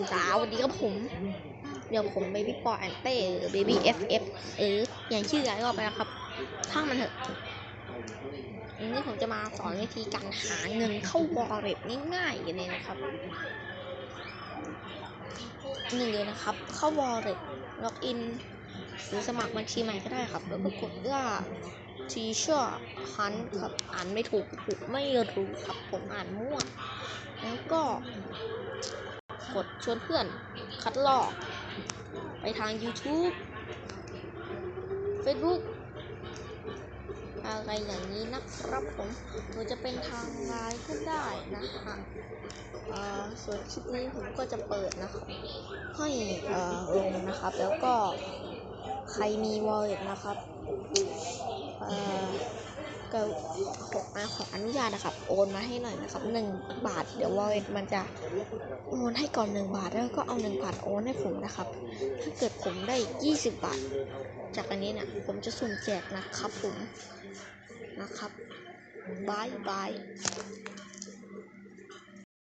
สวัสดีครับผม เดี๋ยวผมเบบี้ปอแอนเต้หรือเบบี้เอฟเอฟหรืออย่างชื่ออะไรก็ไปนะครับช่างมันเถอะวันนี้ผมจะมาสอนวิธีการหาเงินเข้าวอลเล็ตง่ายๆกันเลยนะครับหนึ่งเลยนะครับ เข้าวอลเล็ตล็อกอินหรือสมัครบัญชีใหม่ก็ได้ครับ แล้วก็กดว่า teacher hunt ครับ อ่านไม่ถูกถูกไม่รู้ครับ ผมอ่านมั่ว กดชวนเพื่อน คัดลอก ไปทาง YouTube Facebook อะไรอย่างนี้นะครับผมหรือจะเป็นทางไลน์ก็ได้นะคะส่วนคลิปนี้ผมก็จะเปิดนะครับให้ลงนะครับ แล้วก็ใครมี wallet นะครับ เอ่อก็ขอขออนุญาตนะครับ โอนมาให้หน่อยนะครับหนึ่งบาท เดี๋ยววันมันจะโอนให้ก่อนหนึ่งบาทแล้วก็เอาหนึ่งบาทโอนให้ผมนะครับ ถ้าเกิดผมได้ยี่สิบาท จากอันนี้เนี่ยผมจะสุ่มแจกนะครับผมนะครับบายบาย